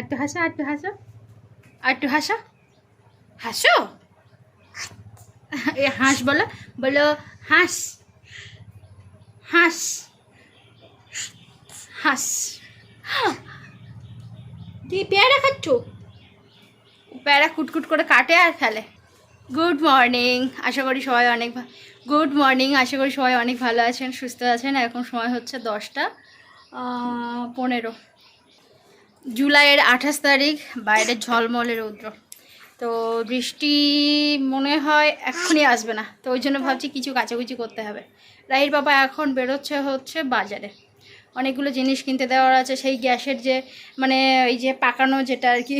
একটু হাসো একটু হাসো। একটু হাসো। হাসো? এ হাঁস বলো বলো হাঁস। হাঁস। হাঁস। তুই পেয়ারা খাচ্ছ? পেয়ারা কুটকুট করে কাটে আর ফেলে। গুড মর্নিং আশা করি সবাই অনেক গুড মর্নিং আশা করি সবাই অনেক ভালো আছেন, সুস্থ আছেন। এখন সময় হচ্ছে দশটা পনেরো। জুলাইয়ের আঠাশ তারিখ বাইরে ঝলমলে রৌদ্র। তো বৃষ্টি মনে হয় এক্ষুনি আসবে না। তো ওই জন্য ভাবছি কিছু কাচাকুচি করতে হবে। রাহির বাবা এখন বেরোচ্ছে হচ্ছে বাজারে। অনেকগুলো জিনিস কিনতে দেওয়ার আছে, সেই গ্যাসের যে মানে ওই যে পাকানো যেটা আর কি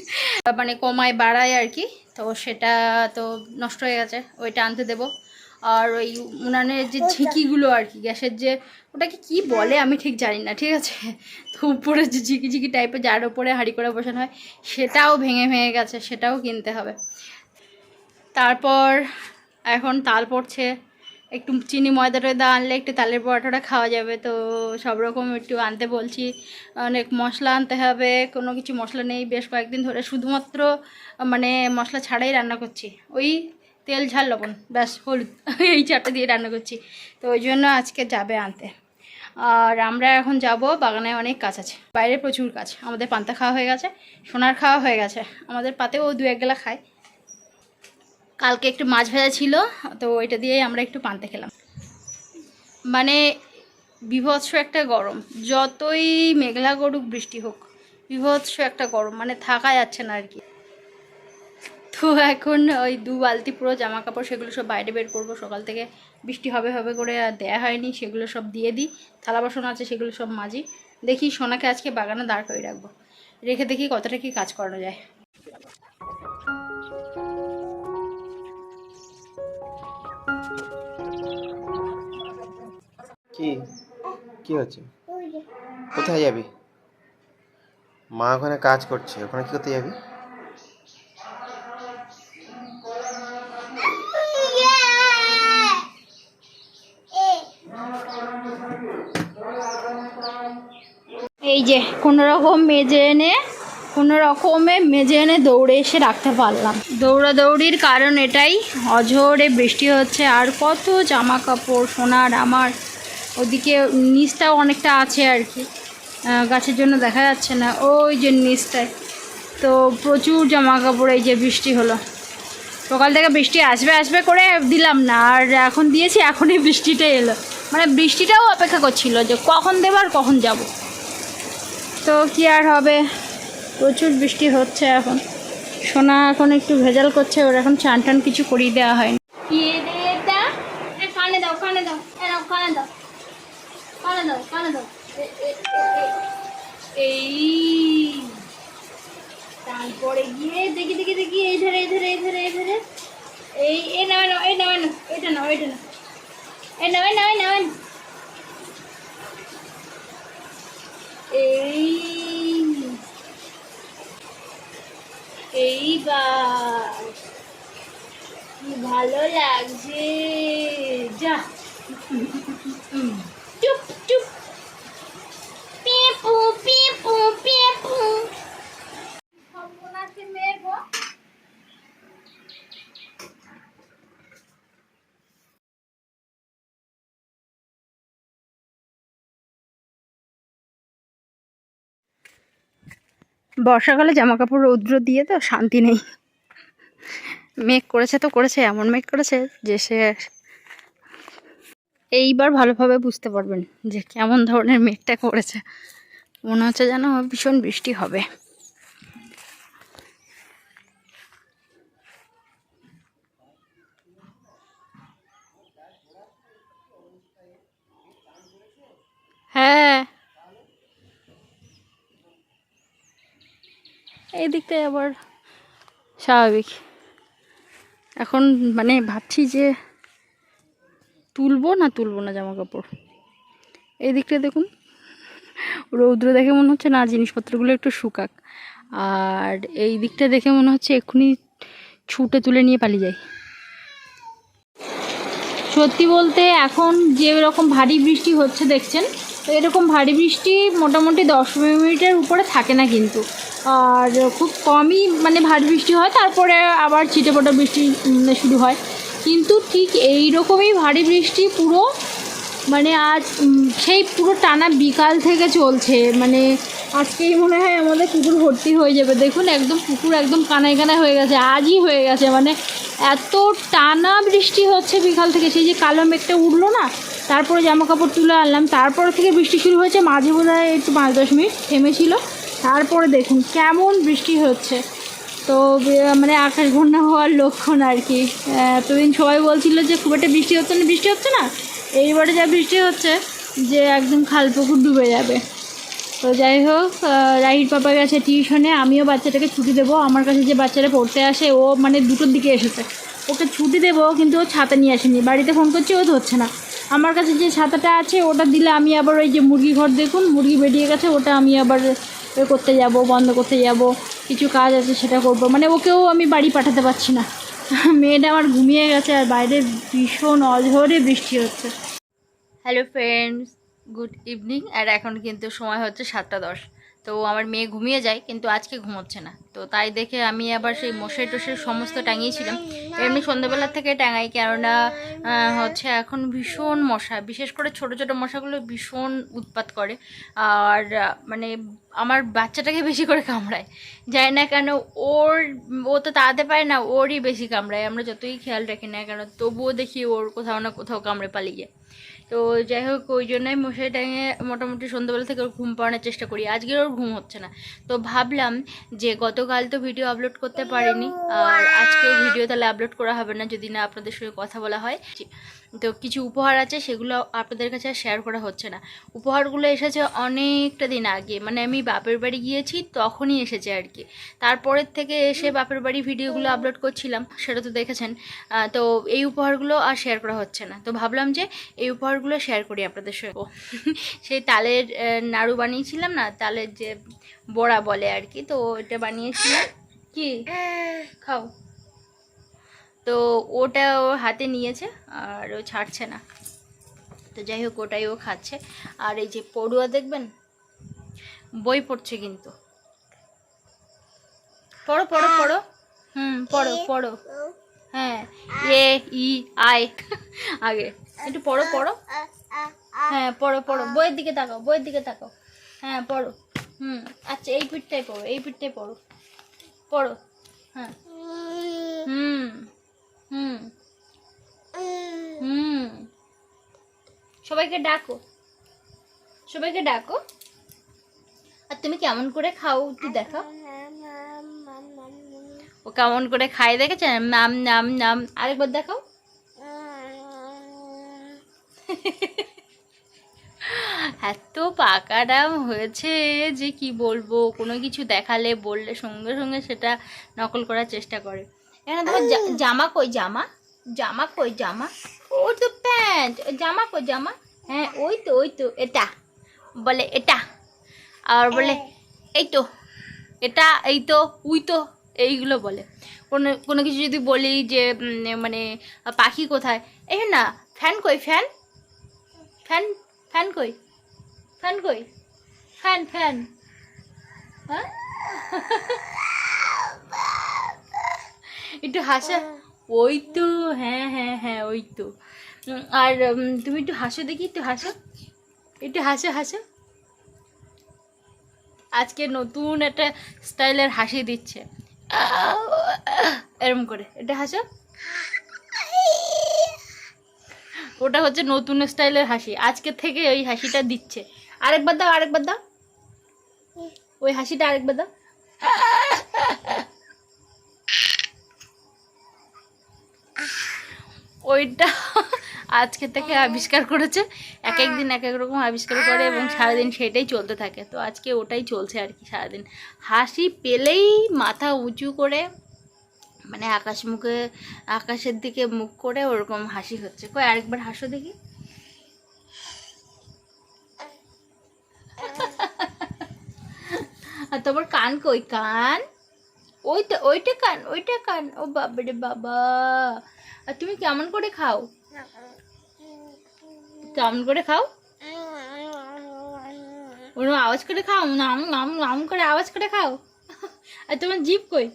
মানে কমায়, বাড়ায় আর কি, তো সেটা তো নষ্ট হয়ে গেছে, ওইটা আনতে দেবো। আর ওই উনানের যে ঝিকিগুলো আর কি, গ্যাসের যে ওটাকে কি বলে আমি ঠিক জানি না, ঠিক আছে? তো উপরে যে ঝিকি ঝিকি টাইপের যার উপরে হাঁড়ি করে বসানো হয়, সেটাও ভেঙে ভেঙে গেছে, সেটাও কিনতে হবে। তারপর এখন তাল পড়ছে, একটু চিনি ময়দা টয়দা আনলে একটু তালের পরোটাটা খাওয়া যাবে, তো সব রকম একটু আনতে বলছি। অনেক মশলা আনতে হবে, কোনো কিছু মশলা নেই, বেশ কয়েকদিন ধরে শুধুমাত্র মানে মশলা ছাড়াই রান্না করছি। ওই তেল, ঝাল, লবণ, ব্যাস, হলুদ, এই চারটে দিয়ে রান্না করছি। তো ওই জন্য আজকে যাবে আনতে। আর আমরা এখন যাব বাগানে অনেক কাজ আছে। বাইরে প্রচুর কাজ। আমাদের পান্তা খাওয়া হয়ে গেছে, সোনার খাওয়া হয়ে গেছে। আমাদের পাতেও দু এক গেলা খায় কালকে একটু মাছ ভাজা ছিল, তো ওইটা দিয়েই আমরা একটু পান্তা খেলাম। মানে বিভৎস একটা গরম। যতই মেঘলা গরুক বৃষ্টি হোক, বিভৎস একটা গরম। মানে থাকা যাচ্ছে না আর কি। তো এখন ওই দু বালতি পুরো জামা কাপড় সেগুলো সব বাইরে বের করব। সকাল থেকে বৃষ্টি হবে হবে করে আর দেয়া হয়নি, সেগুলো সব দিয়ে দিই। থালা বাসন আছে, সেগুলো সব মাজি। দেখি সোনাকে আজকে বাগানে দাঁড় করে রাখব। রেখে দেখি কতটা কি কাজ করানো যায়। কি? কি হচ্ছে? কোথায় যাবি? মা ওখানে কাজ করছে, ওখানে কি করতে যাবি? এই যে কোনো রকম মেজে এনে কোনো রকমে মেজে এনে দৌড়ে এসে রাখতে পারলাম। দৌড়াদৌড়ির কারণ এটাই। অঝোরে বৃষ্টি হচ্ছে, আর কত জামা কাপড় সোনার আমার। ওদিকে নিচটাও অনেকটা আছে আর কি। গাছের জন্য দেখা যাচ্ছে না। ওই যে নিচটায়। তো প্রচুর জামা কাপড় এই যে বৃষ্টি হলো। সকাল থেকে বৃষ্টি আসবে আসবে করে দিলাম না। আর এখন দিয়েছি, এখনই বৃষ্টিটা এলো। মানে বৃষ্টিটাও অপেক্ষা করছিল যে কখন দেবো আর কখন যাব। তো কি আর হবে? প্রচুর বৃষ্টি হচ্ছে এখন। সোনা এখন একটু ভেজাল করছে, ওর এখন চান টান কিছু করিয়ে দেওয়া হয়নি। কানে দাও কানে দাও এ কানে দাও কানে দাও কানে দাও। এ- এ- এ- এ- এই। তারপরে গিয়ে দেখি দেখি দেখি, এই ধরে এই ধরে এই ধরে এই ধরে। এই নাও এই নাও, এই এই নাও এটা নাও। এটা নাও নাও, এই নাও, এই এই। এইবার ভালো লাগছে যা চুপ চুপ পেপু পেপু পেপু সর্বনাশে মেয়ে গো বর্ষাকালে জামা কাপড় রৌদ্র দিয়ে তো শান্তি নেই। মেঘ করেছে তো করেছে, এমন মেঘ করেছে যে সে এইবার ভালোভাবে বুঝতে পারবেন যে কেমন ধরনের মেঘটা করেছে। মনে হচ্ছে যেন ভীষণ বৃষ্টি হবে। এই দিকটায় আবার স্বাভাবিক। এখন মানে ভাবছি যে তুলবো না তুলবো না জামা কাপড় এই দিকটা দেখুন, রৌদ্র দেখে মনে হচ্ছে না জিনিসপত্রগুলো একটু শুকাক। আর এই দিকটা দেখে মনে হচ্ছে এক্ষুনি ছুটে তুলে নিয়ে পালিয়ে যায় সত্যি বলতে এখন যে রকম ভারী বৃষ্টি হচ্ছে দেখছেন তো এরকম ভারী বৃষ্টি মোটামুটি দশ মিনিটের উপরে থাকে না কিন্তু। আর খুব কমই মানে ভারী বৃষ্টি হয়, তারপরে আবার ছিটেফোঁটা বৃষ্টি শুরু হয়। কিন্তু ঠিক এই রকমই ভারী বৃষ্টি পুরো মানে আজ সেই পুরো টানা বিকাল থেকে চলছে। মানে আজকেই মনে হয় আমাদের পুকুর ভর্তি হয়ে যাবে। দেখুন, একদম পুকুর একদম কানায় কানায় হয়ে গেছে, আজই হয়ে গেছে। মানে এত টানা বৃষ্টি হচ্ছে বিকাল থেকে। সেই যে কালো মেঘটা উঠল না তারপরে জামা কাপড় তুলে আনলাম। তারপর থেকে বৃষ্টি শুরু হয়েছে, মাঝে বোধ হয় একটু পাঁচ দশ মিনিট থেমেছিল। তারপরে দেখুন কেমন বৃষ্টি হচ্ছে। তো মানে আকাশ বন্যা হওয়ার লক্ষণ আর কি। এতদিন সবাই বলছিল যে খুব একটা বৃষ্টি হচ্ছে না, বৃষ্টি হচ্ছে না? এইবারে যা বৃষ্টি হচ্ছে, যে একদম খাল পুকুর ডুবে যাবে। তো যাই হোক রাহির পাপা গেছে টিউশনে, আমিও বাচ্চাটাকে ছুটি দেবো। আমার কাছে যে বাচ্চারা পড়তে আসে, ও মানে দুটোর দিকে এসেছে। ওকে ছুটি দেবো, কিন্তু ও ছাতা নিয়ে আসেনি। বাড়িতে ফোন করছে, ও ধরছে না। আমার কাছে যে ছাতাটা আছে, ওটা দিলে আমি আবার ওই যে মুরগি ঘর দেখুন, মুরগি বেরিয়ে গেছে, ওটা আমি আবার করতে যাব, বন্ধ করতে যাব, কিছু কাজ আছে সেটা করব। মানে ওকেও আমি বাড়ি পাঠাতে পারছি না। মেয়েটা আমার ঘুমিয়ে গেছে আর বাইরে ভীষণ অঝরে বৃষ্টি হচ্ছে। হ্যালো ফ্রেন্ডস গুড ইভিনিং আর এখন কিন্তু সময় হচ্ছে সাতটা দশ। তো আমার মেয়ে ঘুমিয়ে যায়, কিন্তু আজকে ঘুমোচ্ছে না। তো তাই দেখে আমি আবার সেই মশাই টশাই সমস্ত টাঙিয়েছিলাম। এমনি সন্ধ্যাবেলা থেকে টাঙাই, কেননা হচ্ছে এখন ভীষণ মশা। বিশেষ করে ছোট ছোট মশাগুলো ভীষণ উৎপাত করে। আর মানে আমার বাচ্চাটাকে বেশি করে কামড়ায়। যায় না কেন ওর, ও তো তাড়াতে পারে না, ওরই বেশি কামড়ায়। আমরা যতই খেয়াল রাখি না কেন, তবুও দেখি ওর কোথাও না কোথাও কামড়ে পালিয়ে যায়। তো যাই হোক, ওই জন্যই মশারি টাঙিয়ে মোটামুটি সন্ধ্যাবেলা থেকে ওর ঘুম পাড়ানোর চেষ্টা করি। আজকের ওর ঘুম হচ্ছে না। তো ভাবলাম যে গতকাল তো ভিডিও আপলোড করতে পারিনি। আর আজকেও ভিডিও তাহলে আপলোড করা হবে না, যদি না আপনাদের সঙ্গে কথা বলা হয়। তো কিছু উপহার আছে সেগুলো আপনাদের কাছে আর শেয়ার করা হচ্ছে না। উপহারগুলো এসেছে অনেকটা দিন আগে মানে আমি বাপের বাড়ি গিয়েছি তখনই এসেছে আর কি। তারপরের থেকে এসে বাপের বাড়ি ভিডিওগুলো আপলোড করছিলাম সেটা তো দেখেছেন। তো এই উপহারগুলো আর শেয়ার করা হচ্ছে না। তো ভাবলাম যে এই উপহারগুলো শেয়ার করি আপনাদের সঙ্গে। সেই তালের নাড়ু বানিয়েছিলাম না তালের যে বড়া বলে আর কি তো এটা বানিয়েছিলাম। কি? খাও। তো ওটা ও হাতে নিয়েছে আর ও ছাড়ছে না। তো যাই হোক ওটাই ও খাচ্ছে। আর এই যে পড়ুয়া দেখবেন বই পড়ছে কিন্তু। পড়ো পড়ো পড়ো। হুম পড়ো পড়ো। হ্যাঁ এ ই আই। আগে। একটু পড়ো পড়ো। হ্যাঁ পড়ো পড়ো। বইয়ের দিকে তাকাও বইয়ের দিকে তাকাও। হ্যাঁ পড়ো। হুম আচ্ছা এই পিঠটাই পড়ো এই পিঠটাই পড়ো। পড়ো হ্যাঁ। হুম। হুম। হুম। সবাইকে ডাকো। সবাইকে ডাকো। আর তুমি কেমন করে খাও একটু দেখো ও কেমন করে খায় দেখেছে? নাম নাম নাম। আরেকবার দেখাও। এত পাকা ডাম হয়েছে যে কি বলব? কোনো কিছু দেখালে বললে সঙ্গে সঙ্গে সেটা নকল করার চেষ্টা করে। এখানে তোমার জামা কই জামা? জামা কই জামা? ও তো প্যান্ট জামা কই জামা? হ্যাঁ ওই তো ওই তো এটা। বলে এটা। আর বলে এই তো এটা এই তো উই তো এইগুলো বলে। কোনো কোনো কিছু যদি বলি যে মানে পাখি কোথায়? এই না ফ্যান কই ফ্যান? ফ্যান ফ্যান কই? ফ্যান কই? Fan fan. হ্যাঁ? একটু হাসা? ওই তো হ্যাঁ হ্যাঁ হ্যাঁ ওই তো আর তুমি একটু হাসো দেখি একটু হাসো। একটু হাসো হাসো। আজকে নতুন একটা স্টাইলের হাসি দিচ্ছে। এরম করে। এটা হাসো। ওটা হচ্ছে নতুন স্টাইলের হাসি। আজকে থেকে ওই হাসিটা দিচ্ছে। আরেকবার দাও আরেকবার দাও। ওই হাসিটা আরেকবার দাও। ওইটা আজকে থেকে আবিষ্কার করেছে। এক এক দিন এক এক রকম আবিষ্কার করে এবং সারাদিন সেটাই চলতে থাকে। তো আজকে ওটাই চলছে আর কি সারাদিন। হাসি পেলেই মাথা উঁচু করে মানে আকাশ মুখে আকাশের দিকে মুখ করে ওরকম হাসি হচ্ছে। কই আরেকবার হাসো দেখি। আর তোমার কান কই? কান? ওইটা ওইটা কান ওইটা কান। ও বাবারে বাবা। আর তুমি কেমন করে খাও? কেমন করে খাও? ওরকম আওয়াজ করে খাও? নাম নাম নাম করে আওয়াজ করে খাও। আর তোমার জিপ কই?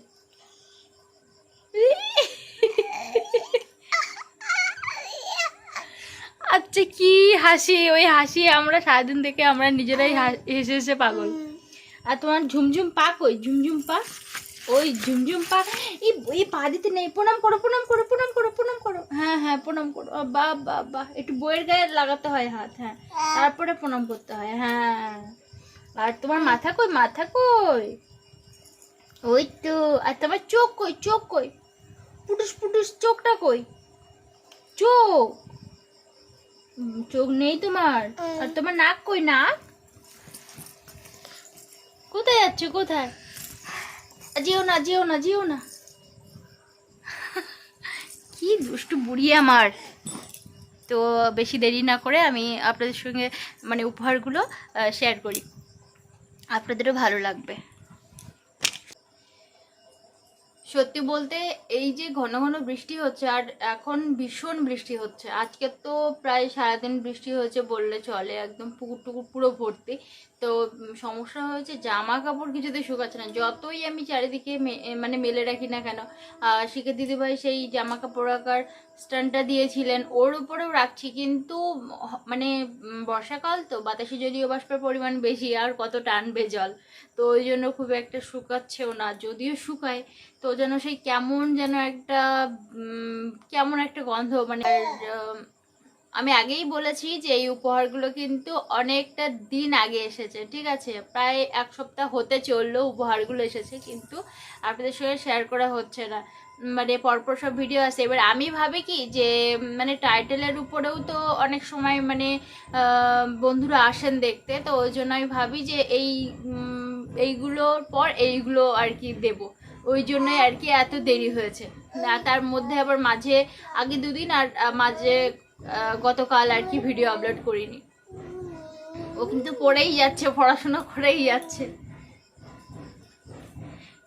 আচ্ছা কি হাসি? ওই হাসি আমরা সারাদিন থেকে আমরা নিজেরাই হেসে হেসে পাগল। আর তোমার ঝুমঝুম পা কই? ঝুমঝুম পা? ওই ঝুমঝুম পা এই এই পা দিতে নেই। প্রণাম করো প্রণাম করো প্রণাম করো প্রণাম করো। হ্যাঁ হ্যাঁ প্রণাম করো। বা বা বা একটু বইয়ের গায়ে লাগাতে হয় হাত হ্যাঁ। তারপরে প্রণাম করতে হয় হ্যাঁ। আর তোমার মাথা কই মাথা কই? ওই তো আর তোমার চোখ কই চোখ কই? পুটুস পুটুস চোখটা কই? চোখ। চোখ নেই তোমার? আর তোমার নাক কই নাক? কোথায় যাচ্ছে কোথায়? যেও না যেও না যেও না। কি দুষ্টু বুড়ি আমার। তো বেশি দেরি না করে আমি আপনাদের সঙ্গে মানে উপহারগুলো শেয়ার করি। আপনাদেরও ভালো লাগবে। সত্যি বলতে এই যে ঘন ঘন বৃষ্টি হচ্ছে, আর এখন ভীষণ বৃষ্টি হচ্ছে। আজকে তো প্রায় সারাদিন বৃষ্টি হয়েছে বললে চলে, একদম পুকুর টুকুর পুরো ভর্তি। তো সমস্যা হয়েছে জামা কাপড় কিছুতে শুকাচ্ছে না। যতই আমি চারিদিকে মানে মেলে রাখি না কেন শিখে দিদিভাই সেই জামা কাপড় রাখার স্ট্যান্ডটা দিয়েছিলেন, ওর উপরেও রাখছি। কিন্তু মানে বর্ষাকাল তো, বাতাসে যদিও বাষ্পের পরিমাণ বেশি, আর কত টানবে জল। তো ওই জন্য খুব একটা শুকাচ্ছেও না, যদিও শুকায়, তো যেন সেই কেমন যেন একটা কেমন একটা গন্ধ মানে আমি আগেই বলেছি যে এই উপহারগুলো কিন্তু অনেকটা দিন আগে এসেছে, ঠিক আছে? প্রায় এক সপ্তাহ হতে চলল উপহারগুলো এসেছে, কিন্তু আপনাদের সঙ্গে শেয়ার করা হচ্ছে না। মানে পরপর সব ভিডিও আছে। এবার আমি ভাবি কি যে মানে টাইটেলের উপরেও তো অনেক সময় মানে বন্ধুরা আসেন দেখতে, তো ওই জন্য আমি ভাবি যে এই এইগুলোর পর এইগুলো আর কি দেবো। ওই জন্যই আর কি এত দেরি হয়েছে। তার মধ্যে আবার মাঝে, আগে দুদিন আর মাঝে গতকাল আর কি ভিডিও আপলোড করিনি। ও কিন্তু পড়েই যাচ্ছে, পড়াশোনা করেই যাচ্ছে।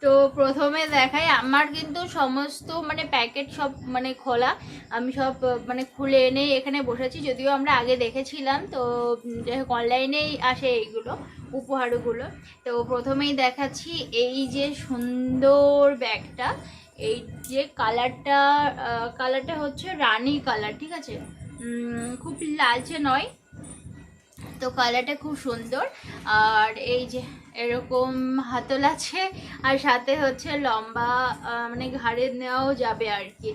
তো প্রথমে দেখাই, আমার কিন্তু সমস্ত মানে প্যাকেট সব মানে খোলা। আমি সব মানে খুলে এনে এখানে বসেছি, যদিও আমরা আগে দেখেছিলাম। তো যাই হোক অনলাইনেই আসে এইগুলো, উপহারগুলো। তো প্রথমেই দেখাচ্ছি এই যে সুন্দর ব্যাগটা, এই যে কালারটা কালারটা হচ্ছে রানী কালার ঠিক আছে? খুব লালচে নয়, তো কালারটা খুব সুন্দর। আর এই যে এরকম হাতল আছে, আর সাথে হচ্ছে লম্বা মানে ঘাড়ে নেওয়াও যাবে আর কি।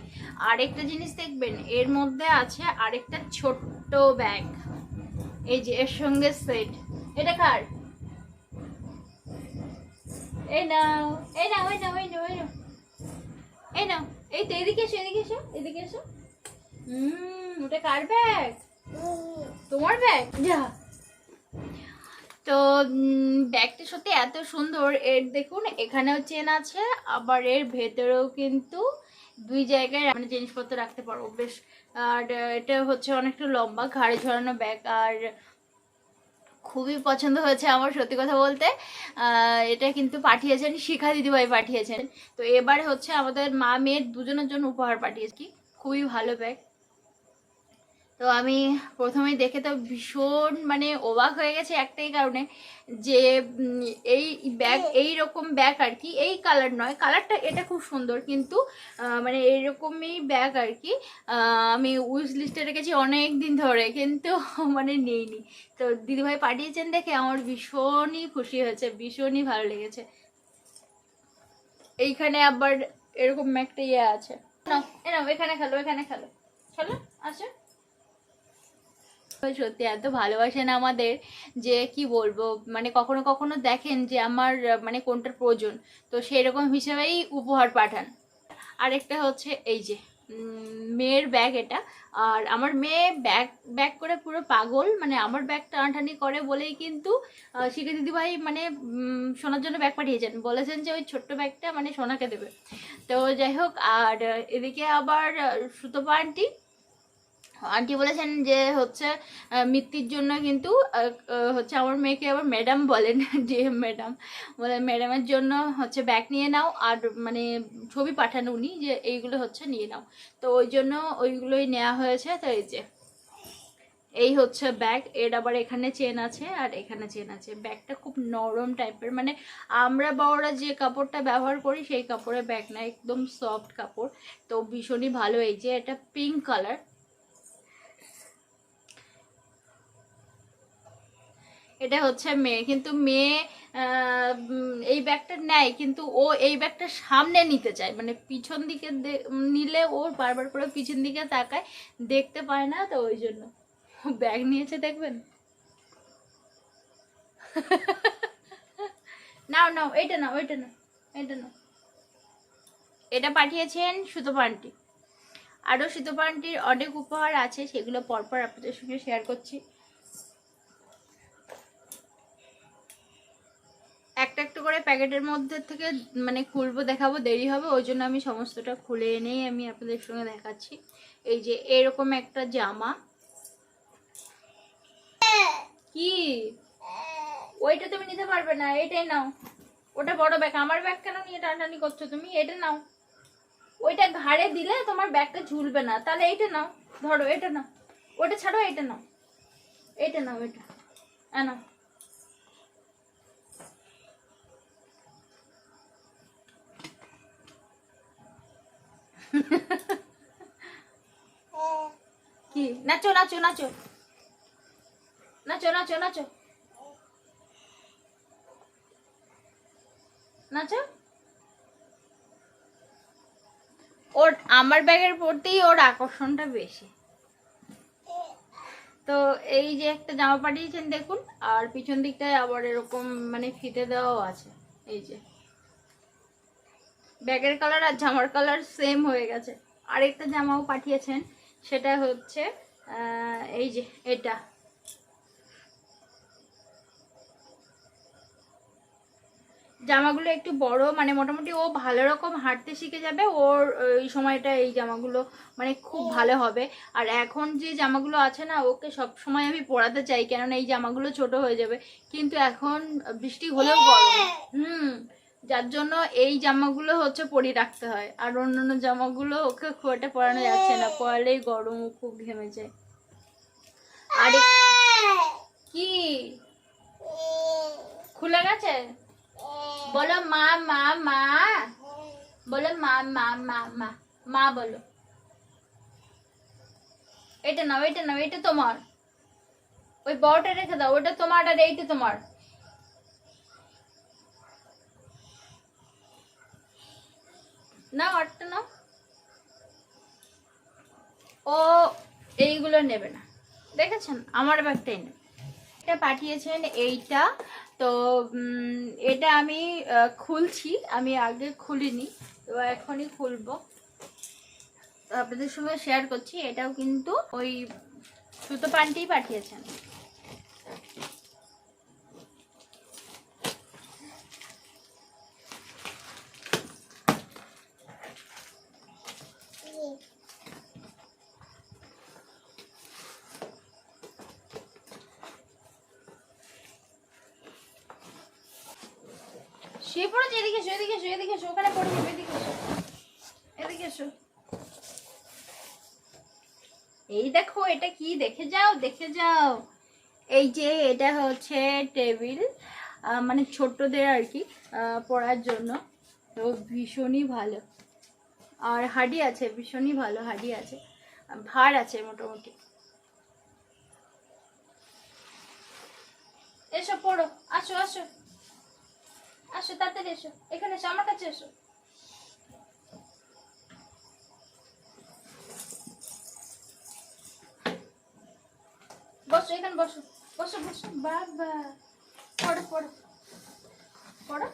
আরেকটা জিনিস দেখবেন, এর মধ্যে আছে আরেকটা ছোট্ট ব্যাগ এই যে এর সঙ্গে সেট এটা কার? এই নাও এই নাও এই নাও এই নাও। এই নাও, এই তো এদিকে এসো এদিকে এসো এদিকে এসো। হুম ওটা কার ব্যাগ তোমার ব্যাগ যা। তো ব্যাগটা সত্যি এত সুন্দর এর দেখুন এখানেও চেন আছে আবার এর ভেতরেও কিন্তু দুই জায়গায় মানে জিনিসপত্র রাখতে পারব বেশ। আর এটা হচ্ছে অনেকটা লম্বা ঘাড়ে ঝরানো ব্যাগ আর খুবই পছন্দ হয়েছে আমার সত্যি কথা বলতে। এটা কিন্তু পাঠিয়েছেন শিখা দিদিভাই পাঠিয়েছেন। তো এবারে হচ্ছে আমাদের মা মেয়ের দুজনের জন্য উপহার পাঠিয়েছি খুবই ভালো ব্যাগ তো আমি প্রথমে দেখে তো ভীষণ মানে অবাক হয়ে গেছে একটাই কারণে যে এই ব্যাগ, এই রকম ব্যাগ আর কি, এই কালার নয়। কালারটা এটা খুব সুন্দর কিন্তু মানে এইরকমই ব্যাগ আর কি আমি উইশ লিস্টে রেখেছি অনেক দিন ধরে, কিন্তু মানে নেইনি। তো দিদিভাই পাঠিয়েছেন দেখে আমার ভীষণই খুশি হয়েছে, ভীষণই ভালো লেগেছে। এইখানে আবার এরকম একটা ইয়ে আছে। নাও, এ নাও, এখানে খেলো এখানে খেলো। চলো আসো। সত্যি এত ভালোবাসেন আমাদের যে কি বলব মানে কখনো কখনো দেখেন যে আমার মানে কোনটার প্রয়োজন তো সেই রকম হিসেবেই উপহার পাঠান। আরেকটা হচ্ছে এই যে মেয়ের ব্যাগ এটা আর আমার মেয়ে ব্যাগ ব্যাগ করে পুরো পাগল মানে আমার ব্যাগ টানাটানি করে বলেই কিন্তু শিখা দিদিভাই মানে সোনার জন্য ব্যাগ পাঠিয়েছেন। বলেছেন যে ওই ছোট্ট ব্যাগটা মানে সোনাকে দেবে। তো যাই হোক আর এদিকে আবার আহ, সুতপা আন্টি আন্টি বলেছেন যে হচ্ছে আহ, মিত্তির জন্য কিন্তু হচ্ছে আমার মেয়েকে আবার ম্যাডাম বলেন যে ম্যাডাম বলে ম্যাডামের জন্য হচ্ছে ব্যাগ নিয়ে নাও আর মানে ছবি পাঠানো উনি যে এইগুলো হচ্ছে নিয়ে নাও। তো ওই জন্য ওইগুলোই নেওয়া হয়েছে। তো এই যে এই হচ্ছে ব্যাগ এর আবার এখানে চেন আছে আর এখানে চেন আছে। ব্যাগটা খুব নরম টাইপের মানে আমরা বড়রা যে কাপড়টা ব্যবহার করি সেই কাপড়ের ব্যাগ না একদম সফট কাপড়। তো ভীষণই ভালো। এই যে এটা পিঙ্ক কালার এটা হচ্ছে মেয়ে। কিন্তু মেয়ে এই ব্যাগটা নেয়, কিন্তু ও এই ব্যাগটা সামনে নিতে চায়। মানে পিছন দিকে নিলে ও বারবার করে পিছন দিকে তাকায়, দেখতে পায় না, তো ওই জন্য। ব্যাগ নিয়েছে, দেখবেন? নাও নাও, এইটা নাও এইটা নাও এটা নাও। এটা পাঠিয়েছেন সুতোপান্টি আরও সুতোপান্টির অনেক উপহার আছে, সেগুলো পরপর আপনাদের সঙ্গে শেয়ার করছি একটা একটা করে প্যাকেটের মধ্যে থেকে মানে খুলবো, দেখাবো, দেরি হবে, ওই জন্য আমি সমস্তটা খুলে এনেই আমি আপনাদের সঙ্গে দেখাচ্ছি। এই যে এরকম একটা জামা। কি? ওইটা তুমি নিতে পারবে না, এটাই নাও। ওটা বড় ব্যাগ আমার ব্যাগ কেন নিয়ে টানটানি করছ তুমি? এটা নাও। ওইটা ঘাড়ে দিলে তোমার ব্যাগটা ঝুলবে না। তাহলে এইটা নাও, ধরো, এটা নাও। ওটা ছাড়ো এটা নাও। এটা নাও এটা। নাও। কি? নাচো নাচো নাচো। নাচো নাচো নাচো। নাচো। ওর আমার ব্যাগের প্রতিই ওর আকর্ষণটা বেশি। তো এই যে একটা জামা পাঠিয়েছেন, দেখুন, আর পিছন দিকটায় আবার এরকম মানে ফিতে দেওয়াও আছে। এই যে। ব্যাগের কালার আর জামার কালার সেম হয়ে গেছে। আরেকটা জামাও পাঠিয়েছেন, সেটা হচ্ছে এই যে এটা। জামাগুলো একটু বড় মানে মোটামুটি ও ভালো রকম হাঁটতে শিখে যাবে, ওর এই সময়টা এই জামাগুলো মানে খুব ভালো হবে। আর এখন যে জামাগুলো আছে না, ওকে সব সময় আমি পরাতে চাই, কেননা এই জামাগুলো ছোট হয়ে যাবে। কিন্তু এখন বৃষ্টি হলেও গরম। হুম। যার জন্য এই জামাগুলো হচ্ছে পরিয়ে রাখতে হয়। আর অন্যান্য জামাগুলো ওকে খুব একটা পরানো যাচ্ছে না। পরালেই গরম খুব ঘেমে যায়। আর কি? খুলে গেছে? বলো মা মা মা। বলো মা মা মা মা। মা বলো। এটা নাও এটা নাও, এটা তোমার। ওই বড়টা রেখে দাও, ওটা তোমার আর এইটা তোমার। নাও আটটা নাও। ও, এইগুলো নেবে না। দেখেছেন? আমার ব্যাগটাই নেবে এটা পাঠিয়েছেন এইটা। তো এটা আমি খুলছি। আমি আগে খুলিনি। তো এখনই খুলবো। আপনাদের সঙ্গে শেয়ার করছি। এটাও কিন্তু ওই সুতো পানটিই পাঠিয়েছেন। শুয়ে পড়েছে? এদিকে এসো এদিকে এসো এদিকে এসো, ওখানে পড়ে যাবে, এদিকে এসো। এদিকে এসো। এই দেখো, এটা কি? দেখে যাও দেখে যাও। এই যে, এটা হচ্ছে টেবিল মানে ছোটদের আর কি পড়ার জন্য। তো ভীষণই ভালো। আর হাডি আছে, ভীষণই ভালো হাডি আছে। ভার আছে মোটামুটি। এসো, পড়ো। আসো আসো। আসো, তাড়াতাড়ি এসো। এখানে এসো, আমার কাছে এসো। বসো, এখানে বসো। বসো বসো। বাবা। পড়ো পড়ো। পড়ো।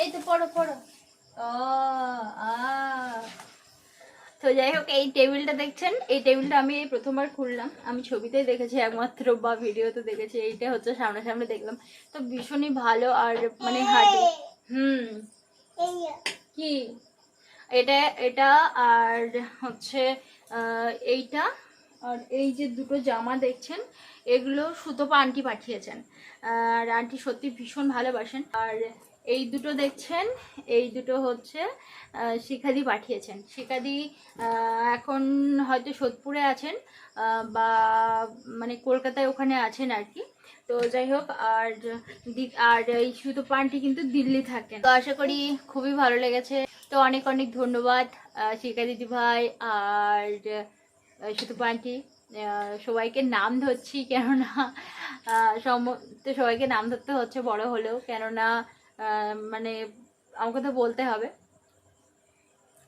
এই তো, পড়ো পড়ো। ও, আ। তো যাই হোক, এই টেবিলটা দেখছেন? এই টেবিলটা আমি এই প্রথমবার খুললাম। আমি ছবিতেই দেখেছি, একমাত্র বা ভিডিওতে দেখেছি, এইটা হচ্ছে সামনাসামনি দেখলাম। তো ভীষণই ভালো আর মানে হার্ডি। হুম। কি? এটা এটা আর হচ্ছে এইটা আর এই যে দুটো জামা দেখছেন, এগুলো সুতপা আন্টি পাঠিয়েছেন। আর আন্টি সত্যি ভীষণ ভালোবাসেন। আর এই দুটো দেখছেন, এই দুটো হচ্ছে শিখাদি পাঠিয়েছেন। শিখাদি এখন হয়তো সোদপুরে আছেন বা মানে কলকাতায় ওখানে আছেন আর কি। তো যাই হোক, আর আর এই সুতো পানটি কিন্তু দিল্লি থাকেন। তো আশা করি খুবই ভালো লেগেছে। তো অনেক অনেক ধন্যবাদ শিখা দিদি ভাই, আর সুতো পানটি সবাইকে নাম ধরছি, কেননা সমস্ত সবাইকে নাম ধরতে হচ্ছে বড় হলেও, কেননা মানে আমাকে তো বলতে হবে।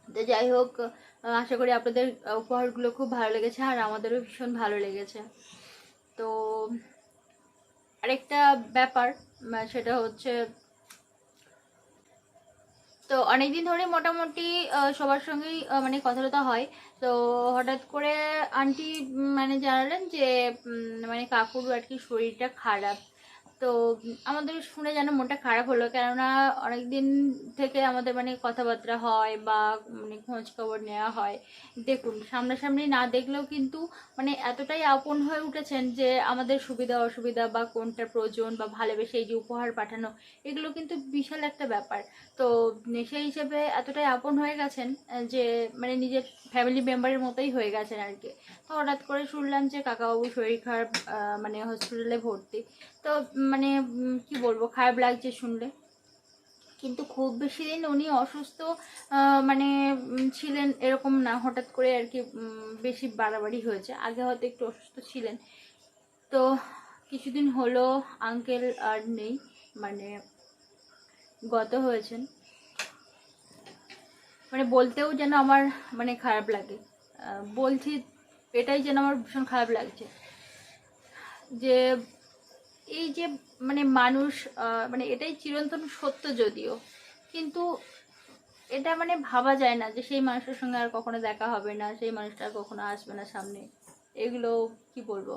তো যাই হোক আশা করি আপনাদের উপহারগুলো খুব ভালো লেগেছে আর আমাদেরও ভীষণ ভালো লেগেছে। তো আরেকটা ব্যাপার সেটা হচ্ছে তো অনেকদিন ধরে মোটামুটি সবার সঙ্গেই মানে কথা টথা হয়। তো হঠাৎ করে আন্টি মানে জানালেন যে মানে কাকুর আর কি শরীরটা খারাপ। তো আমাদের শুনে যেন মনটা খারাপ হলো, কেননা অনেকদিন থেকে আমাদের মানে কথাবার্তা হয় বা মানে খোঁজ খবর নেওয়া হয়। দেখুন, সামনাসামনি না দেখলেও কিন্তু মানে এতটাই আপন হয়ে উঠেছেন যে আমাদের সুবিধা, অসুবিধা বা কোনটা প্রয়োজন বা ভালোবেসে এই যে উপহার পাঠানো, এগুলো কিন্তু বিশাল একটা ব্যাপার। তো সেই হিসেবে এতটাই আপন হয়ে গেছেন যে মানে নিজের ফ্যামিলি মেম্বারের মতোই হয়ে গেছেন আর কি। তো হঠাৎ করে শুনলাম যে কাকাবাবু শরীর খারাপ মানে হসপিটালে ভর্তি। তো মানে কি বলব, খারাপ লাগছে শুনলে। কিন্তু খুব বেশি দিন উনি অসুস্থ মানে ছিলেন এরকম না। হঠাৎ করে আর কি বেশি বাড়াবাড়ি হয়েছে। আগে হয়তো একটু অসুস্থ ছিলেন। তো কিছুদিন হলো আঙ্কেল আর নেই মানে গত হয়েছেন। মানে বলতেও যেন আমার মানে খারাপ লাগে। বলছি, এটাই যেন আমার ভীষণ খারাপ লাগছে। যে এই যে মানে মানুষ মানে এটাই চিরন্তন সত্য যদিও। কিন্তু এটা মানে ভাবা যায় না যে সেই মানুষটার সঙ্গে আর কখনো দেখা হবে না, সেই মানুষটা আর কখনো আসবে না সামনে। এগুলো কি বলব?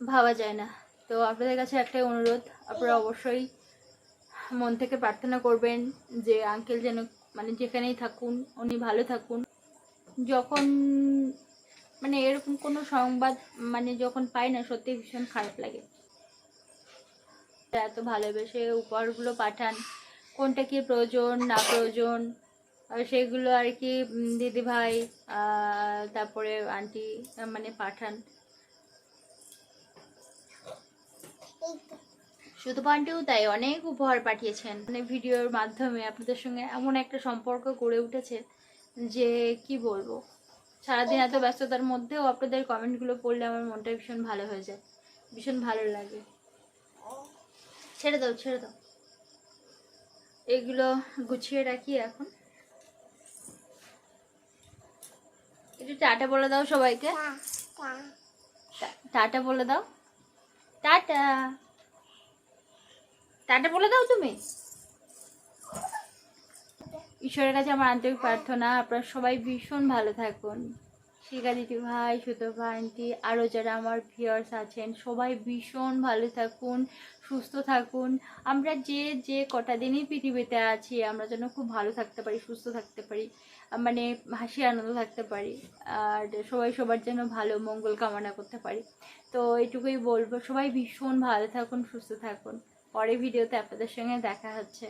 ভাবা যায় না। তো আপনাদের কাছে একটাই অনুরোধ, আপনারা অবশ্যই মন থেকে প্রার্থনা করবেন যে আঙ্কেল যেন মানে যেখানেই থাকুন, উনি ভালো থাকুন। যখন মানে এরকম কোনো সংবাদ মানে যখন পাই না সত্যি ভীষণ খারাপ লাগে। এত ভালোবেসে উপহারগুলো পাঠান কোনটা কি প্রয়োজন না প্রয়োজন সেগুলো আর কি উম, দিদি ভাই তারপরে আন্টি মানে পাঠান। শুধু পান্টেও তাই অনেক উপহার পাঠিয়েছেন। মানে ভিডিওর মাধ্যমে আপনাদের সঙ্গে এমন একটা সম্পর্ক গড়ে উঠেছে যে কি বলব? সারাদিন এত ব্যস্ততার মধ্যেও আপনাদের কমেন্টগুলো পড়লে আমার মনটা ভীষণ ভালো হয়ে যায়। ভীষণ ভালো লাগে। ছেড়ে দাও ছেড়ে দাও। এগুলো গুছিয়ে রাখি এখন। একটু টাটা বলে দাও সবাইকে। টাটা বলে দাও। টাটা। টাটা বলে দাও তুমি। ঈশ্বরের কাছে আমার আন্তরিক প্রার্থনা। আপনারা সবাই ভীষণ ভালো থাকুন। শিখা দিদি ভাই আন্টি আরও যারা আমার ভিউয়ার্স আছেন, সবাই ভীষণ ভালো থাকুন, সুস্থ থাকুন। আমরা যে যে কটা দিনই পৃথিবীতে আছি, আমরা যেন খুব ভালো থাকতে পারি, সুস্থ থাকতে পারি মানে হাসি, আনন্দ থাকতে পারি, আর সবাই সবার যেন ভালো মঙ্গল কামনা করতে পারি। তো এটুকুই বলব, সবাই ভীষণ ভালো থাকুন, সুস্থ থাকুন। পরের ভিডিওতে আপনাদের সঙ্গে দেখা হচ্ছে।